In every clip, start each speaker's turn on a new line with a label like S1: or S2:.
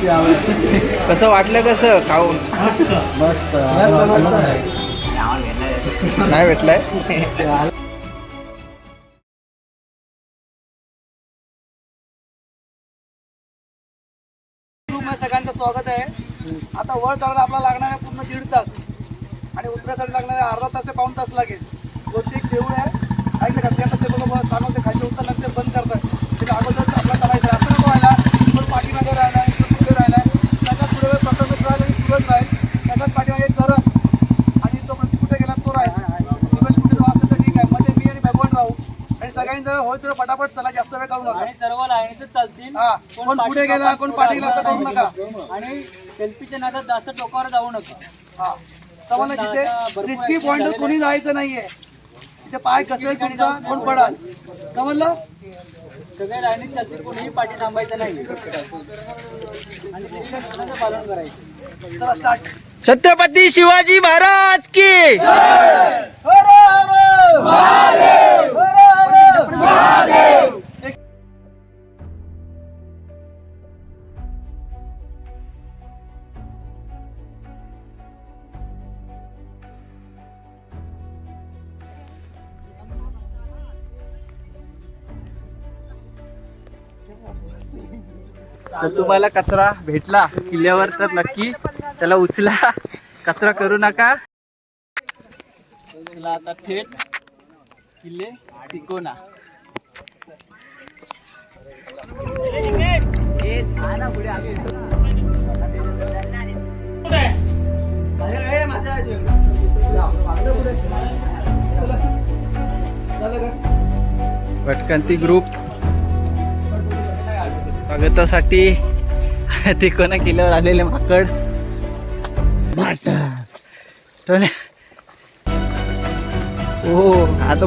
S1: कसं वाटलं कसं खाऊन?
S2: मस्त.
S1: नाही भेटलंय?
S3: सगळ्यांचं स्वागत आहे. आता वर चढायला आपल्याला लागणार आहे पूर्ण दीड तास आणि उतरासाठी लागणार आहे अर्धा तास ते पाऊण तास लागेल. दोन एक देऊळ आहे. ऐकलं का ते आता ते लोक सांगून खाली उतरल्यानंतर ते बंद करतात. त्याच्या अगोदरच आपला चालायचं आहे. असं नको व्हायला. पण पाठीमागे राहिला इकडे पुढे राहिला सगळ्यात पुढे प्रथमेश राहिला आणि सूरज राहील सगळ्यात पाठीमागे करण आणि तो प्रति कुठे गेला तो राहील दिवस कुठे जाऊ असेल तर ठीक आहे मध्ये मी आणि भगवान राहू आणि सगळ्यांनी जर होईल तर पटापट चला जास्त वेळ करू नका.
S2: आणि सर्व लाईनीतच चालतील.
S3: हा कोण पुढे गेला कोण पाठी गेला असं करू नका.
S2: आणि सेल्फीच्या नादात जास्त टोकावर जाऊ नका.
S3: हा. समजलं तिथे रिस्की पॉइंट कोणी जायचं नाहीये. तिथे पाय कसेल तुमचा कोण पडाल? समजलं?
S2: सगळ्या लाईनीत चालतील कोणीही पाठी थांबायचं नाही. आणि तिथल्या नियमाचं पालन करायचं.
S3: चला स्टार्ट
S1: छत्रपती शिवाजी महाराज की तर तुम्हाला कचरा भेटला किल्ल्यावर तर नक्की त्याला उचला. कचरा करू नका. आता थेट किल्ले टिकोना भटकंती ग्रुप. स्वागतासाठी तिकोना किल्ल्यावर आलेले माकड. ओ आता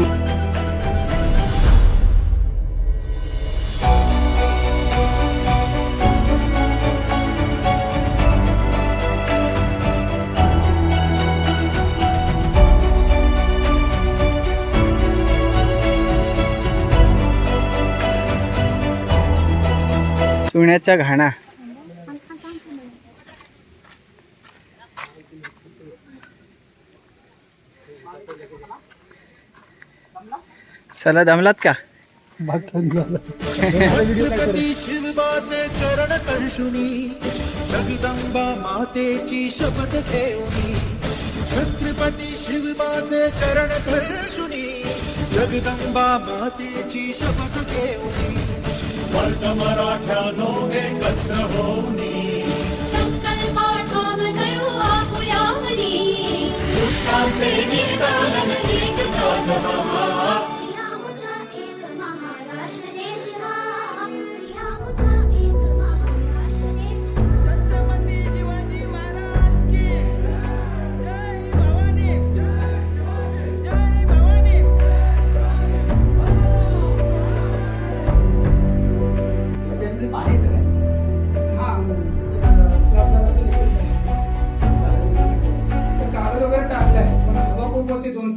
S1: चुण्याचा घाणा. चला दमलात का?
S4: शिवबाचे चरण स्पर्शुनी जगदंबा मातेची शपथ घेऊनी छत्रपती शिवबाचे चरण स्पर्शुनी जगदंबा मातेची शपथ घेऊनी वर्ग मराठ्यानो एकत्र होऊनी
S5: संकल्पाठाम धरू आपुयामनी दुष्टांचे निर्दालन एकदाच व्हावा.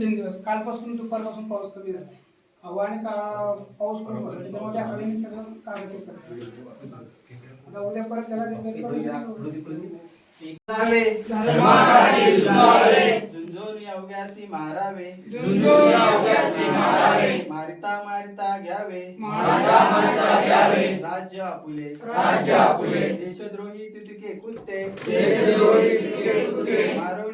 S3: तीन दिवस. कालपासून दुपारपासून पाऊस कमी झाला. हवा आणि का पाऊस होता त्याच्यामुळे हवेने सगळं कागद हे करतं. आता उद्या परत त्याला करून
S1: झुंजून अवघ्यासी मारावे मारिता मारिता घ्यावे. राज्य आपुले. देशद्रोही तुटके कुत्ते. मारुणी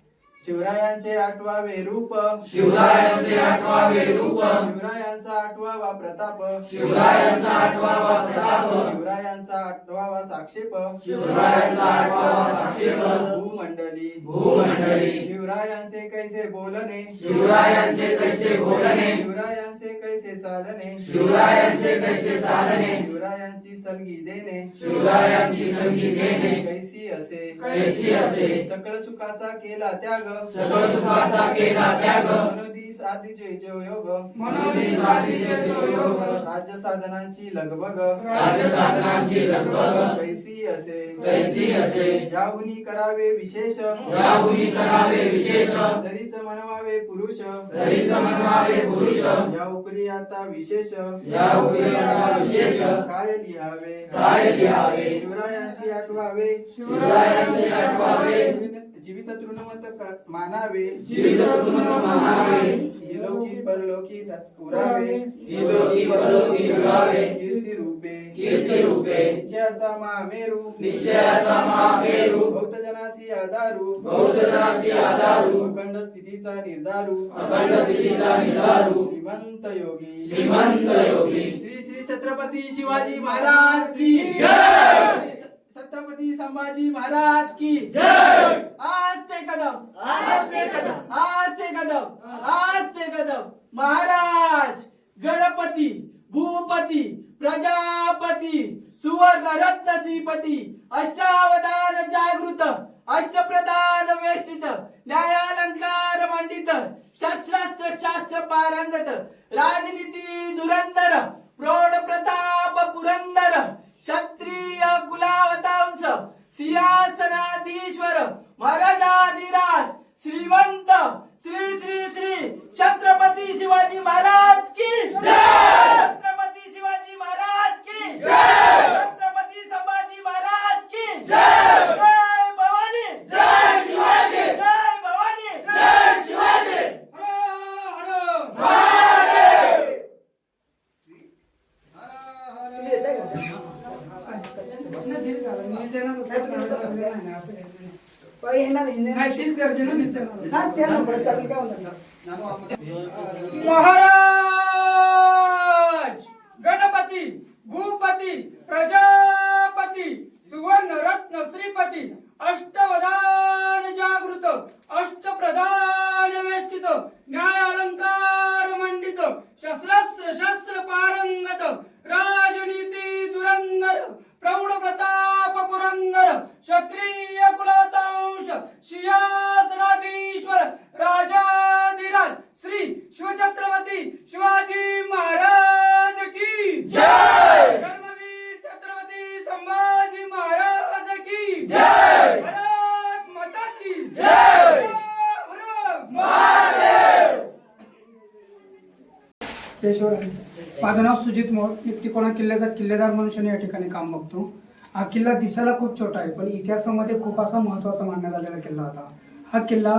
S1: शिवरायांचे आठवावे रूप. शिवरायांचे आठवावे रूप. शिवरायांचा आठवावा प्रताप. शिवरायांचा आठवावा प्रताप. शिवरायांचा आठवावा साक्षेप. शिवरायांचा आठवावा साक्षेप. भूमंडली. भूमंडली. शिवरायांचे कैसे बोलणे. शिवरायांचे कैसे बोलणे. शिवरायांचे कैसे चालणे. शिवरायांचे कैसे चालणे. शिवरायांची सलगी देणे. शिवरायांची सलगी देणे. कैसी असे. कैसी असे. सकळ सुखाचा केला त्याग. सकळ सुखाचा केला त्याग. मनोदी साधीचे जो योग मनोदी साधीचे जो योग राज्य साधनांची लगबग. राज्य साधनांची लगबग. कैसी असे. कैसी असे. याहुनी करावे विशेष. याहुनी करावे विशेष. तरीच मनवावे पुरुष. तरीच मनवावे पुरुष. या उपरी आता विशेष. या उपरी आता विशेष. काय लिहावे? काय लिहावे? शिवरायांशी आठवावे. शिवरायांशी आठवावे. जीवित तृणवंत मानावे. जीवित तृणवंत मानावे. इलोकी परलोकी पुरावे. इलोकी परलोकी पुरावे. कीर्ती रूपे. कीर्ती रूपे. निश्चयाचा मामेरू निश्चयाचा मामेरू बौद्ध जनासी आधारू. बौद्ध जनासी आधारू. अखंड स्थितीचा निर्धारू. अखंड स्थितीचा निर्धारू. श्रीमंत योगी. श्रीमंत योगी. श्री श्री छत्रपती शिवाजी महाराज की जय! छत्रपती संभाजी महाराज की जय! आज ते कदम. आज ते कदम आज ते कदम आज ते कदम महाराज गणपती भूपती प्रजापती सुवर्ण रत्न श्रीपती अष्टावधान जागृत अष्टप्रधान वेष्टित न्यायालंकार मंडित शस्त्रास्त्र शास्त्र पारंगत राजनीती धुरंधर प्रौढ प्रताप पुरंदर क्षत्रिय कुलावतांश सिंहासनाधीश्वर महाराजाधिराज श्रीमंत श्री श्री श्री छत्रपती शिवाजी महाराज की जय! छत्रपती शिवाजी महाराज की जय छत्रपती संभाजी महाराज की जय जय भवानी जय शिवाजी जय भवानी जय शिवाजी
S6: नाही तीच गरजे ना मीच देणार. महाराज गणपती भूपती प्रजापती सुवर्ण रत्न श्रीपती अष्टवधान जागृत अष्टप्रधान वेष्टित न्याय अलंकार मंडित शस्त्रास्त्र शस्त्र पारंगत राजनीती दुरंगर प्रौढ प्रताप पुरंदर क्षत्रिय कुलतांश शियासनाधीश्वर राजाधिराज श्री शिवछत्रपती शिवाजी महाराज की जय! धर्मवीर छत्रपती संभाजी महाराज की जय! भारत माता की जय! पेशवर माझं नाव सुजित मोर. मी तिकोणा किल्ल्याचा किल्लेदार म्हणून या ठिकाणी काम बघतो. हा किल्ला दिसायला खूप छोटा आहे पण इतिहासामध्ये खूप असा महत्त्वाचा मानण्यात आलेला किल्ला होता. हा किल्ला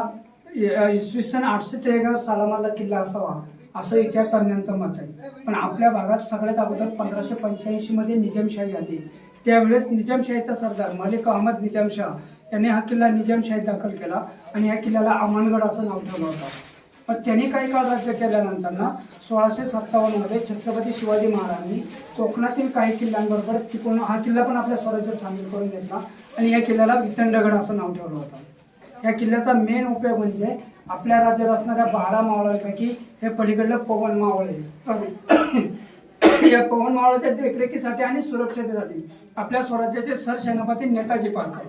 S6: इसवी सन आठशे तेरा सालामधला किल्ला असावा असं इतिहास तज्ञांचं मत आहे. पण आपल्या भागात सगळ्यात अगोदर पंधराशे पंच्याऐंशी मध्ये निजामशाही आली. त्यावेळेस निजामशाहीचा सरदार मलिक अहमद निजामशाह यांनी हा किल्ला निजामशाहीत दाखल केला आणि या किल्ल्याला अमानगड असं नाव ठेवलं होतं. पण त्यांनी काही काळ राज्य केल्यानंतर ना सोळाशे सत्तावन्नमध्ये छत्रपती शिवाजी महाराजांनी कोकणातील काही किल्ल्यांबरोबर तिकडून हा किल्ला पण आपल्या स्वराज्यात सामील करून घेतला. आणि या किल्ल्याला वितंडगड असं नाव ठेवलं होतं. या किल्ल्याचा मेन उपयोग म्हणजे आपल्या राज्यात असणाऱ्या बारा मावळांपैकी हे पलीकडलं पवन मावळ आहे. या पवन मावळाच्या देखरेखीसाठी आणि सुरक्षतेसाठी आपल्या स्वराज्याचे सरसेनापती नेताजी पालकर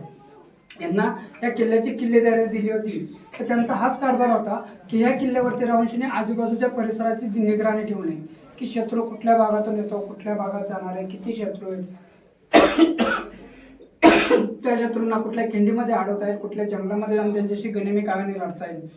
S6: यांना या किल्ल्याची किल्लेदारी दिली होती. तर त्यांचा हाच कारभार होता की ह्या किल्ल्यावरती रावंशीने आजूबाजूच्या परिसराची निगराणी ठेवणे की शत्रू कुठल्या भागातून येतो कुठल्या भागात जाणार आहे किती शत्रू आहेत. त्या शत्रूंना कुठल्या खिंडीमध्ये अडवता येईल कुठल्या जंगलामध्ये जाऊन त्यांच्याशी गनिमी काव्याने लढता येईल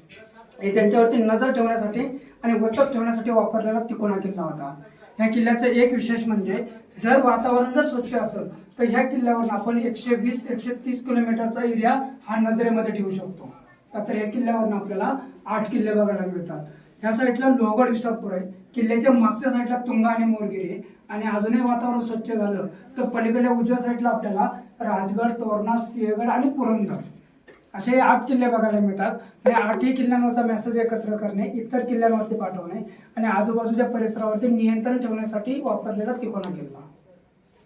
S6: हे त्यांच्यावरती नजर ठेवण्यासाठी आणि वचक ठेवण्यासाठी वापरलेला तिकोणा किल्ला होता. ह्या किल्ल्याचं एक विशेष म्हणजे जर वातावरण जर स्वच्छ असेल तर ह्या किल्ल्यावर आपण एकशे वीस एकशे तीस किलोमीटरचा एरिया हा नजरेमध्ये ठेवू शकतो. तर या किल्ल्यावरून आपल्याला आठ किल्ले बघायला मिळतात. ह्या साईडला लोहगड विसापूर आहे. किल्ल्याच्या मागच्या साईडला तुंगा आणि मोरगिरी आहे. आणि अजूनही वातावरण स्वच्छ झालं तर पलीकडल्या उजव्या साईडला आपल्याला राजगड तोरणा सिंहगड आणि पुरंदर. असे आठ किल्ले बघायला मिळतात. आणि आठही किल्ल्यांवरचा मेसेज एकत्र करणे इतर किल्ल्यांवरती पाठवणे आणि आजूबाजूच्या परिसरावरती नियंत्रण ठेवण्यासाठी वापरलेला तिकोना किल्ला.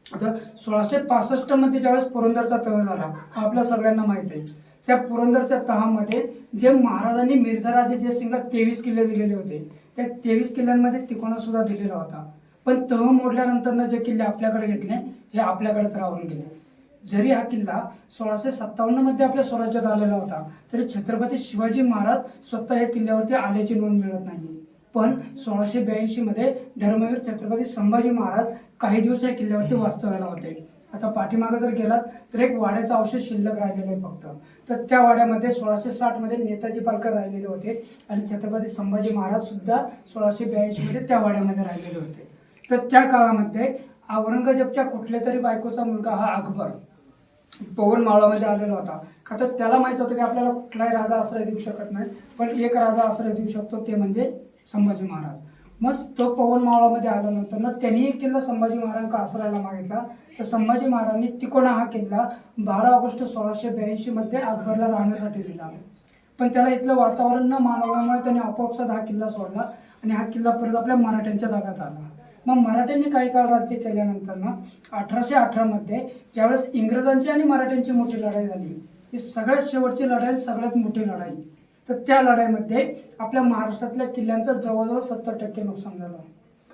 S6: आता सोळाशे पासष्टमध्ये ज्यावेळेस पुरंदरचा तह झाला हा आपल्या सगळ्यांना माहीत आहे. त्या पुरंदरच्या तहामध्ये जे महाराजांनी मिर्झाराजे जयसिंगला तेवीस किल्ले दिलेले होते त्या तेवीस किल्ल्यांमध्ये तिकोणा सुद्धा दिलेला होता. पण तह मोडल्यानंतर जे किल्ले आपल्याकडे घेतले हे आपल्याकडेच राहून गेले. जरी हा किल्ला सोळाशे सत्तावन्नमध्ये आपल्या स्वराज्यात आलेला होता तरी छत्रपती शिवाजी महाराज स्वतः या किल्ल्यावरती आल्याची नोंद मिळत नाही. पण सोळाशे ब्याऐंशी मध्ये धर्मवीर छत्रपती संभाजी महाराज काही दिवस या किल्ल्यावरती वास्तव्याला होते. आता पाठीमागे जर गेलात तर एक वाड्याचा अवशेष शिल्लक राहिलेला आहे फक्त. तर त्या वाड्यामध्ये सोळाशे साठमध्ये नेताजी पालकर राहिलेले होते आणि छत्रपती संभाजी महाराज सुद्धा सोळाशे ब्याऐंशी मध्ये त्या वाड्यामध्ये राहिलेले होते. तर त्या काळामध्ये औरंगजेबच्या कुठल्या तरी बायकोचा मुलगा हा अकबर. पवन मावळामध्ये आलेला होता. का तर त्याला माहीत होतं की आपल्याला कुठलाही राजा आश्रय देऊ शकत नाही पण एक राजा आश्रय देऊ शकतो ते म्हणजे संभाजी महाराज. मग तो पवन मावळामध्ये आल्यानंतर ना त्यांनी एक किल्ला संभाजी महाराजांका आसरायला मागितला. तर संभाजी महाराजांनी तिकोणा हा किल्ला बारा ऑगस्ट सोळाशे ब्याऐंशी मध्ये अकबरला राहण्यासाठी दिला. पण त्याला इथलं वातावरण न मानवल्यामुळे त्याने आपोआपसात हा किल्ला सोडला आणि हा किल्ला परत आपल्या मराठ्यांच्या ताब्यात आला मग मराठ्यांनी काही काळ राज्य केल्यानंतर ना अठराशे अठरामध्ये ज्यावेळेस इंग्रजांची आणि मराठ्यांची मोठी लढाई झाली ही सगळ्यात शेवटची लढाई सगळ्यात मोठी लढाई. तर त्या लढाईमध्ये आपल्या महाराष्ट्रातल्या किल्ल्यांचं जवळजवळ सत्तर टक्के नुकसान झालं.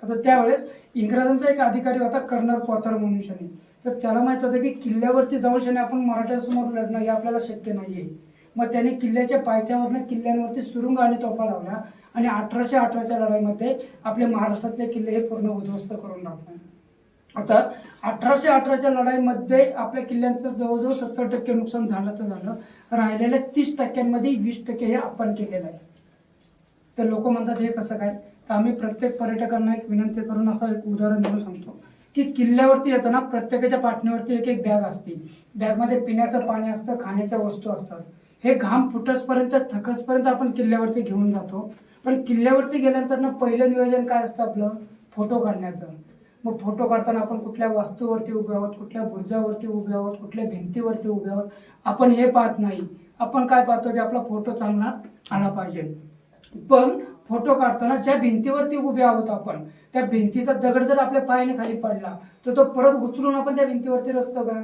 S6: आता त्यावेळेस इंग्रजांचा एक अधिकारी होता कर्नल पोतर म्हणून शनी तर त्याला माहीत होतं की किल्ल्यावरती जाऊन शनी आपण मराठ्यांसमोर लढणं हे आपल्याला शक्य नाही आहे मग त्याने किल्ल्याच्या पायथ्यावरनं किल्ल्यांवरती सुरुंग आणि तोफा लावल्या आणि अठराशे अठराच्या लढाईमध्ये आपले महाराष्ट्रातले किल्ले हे पूर्ण उद्ध्वस्त करून टाकले. आता अठराशे अठराच्या लढाईमध्ये आपल्या किल्ल्यांचं जवळजवळ सत्तर टक्के नुकसान झालं तर झालं. राहिलेल्या तीस टक्क्यांमध्ये वीस टक्के हे आपण केलेलं आहे. तर लोक म्हणतात हे कसं काय? तर आम्ही प्रत्येक पर्यटकांना एक विनंती करून असं एक उदाहरण देऊन सांगतो की किल्ल्यावरती येताना प्रत्येकाच्या पाठणीवरती एक एक बॅग असते. बॅगमध्ये पिण्याचं पाणी असतं खाण्याच्या वस्तू असतात. हे घाम फुटसपर्यंत थकसपर्यंत आपण किल्ल्यावरती घेऊन जातो. पण किल्ल्यावरती गेल्यानंतर ना पहिलं नियोजन काय असतं आपलं? फोटो काढण्याचं. मग फोटो काढताना आपण कुठल्या वास्तूवरती उभे आहोत कुठल्या बुर्जावरती उभे आहोत कुठल्या भिंतीवरती उभे आहोत? आपण हे पाहत नाही. आपण काय पाहतो की आपला फोटो चांगला आला पाहिजे. पण फोटो काढताना ज्या भिंतीवरती उभे आहोत आपण त्या भिंतीचा दगड जर आपल्या पायाने खाली पडला तर तो परत उचलून आपण त्या भिंतीवरती रचतो का?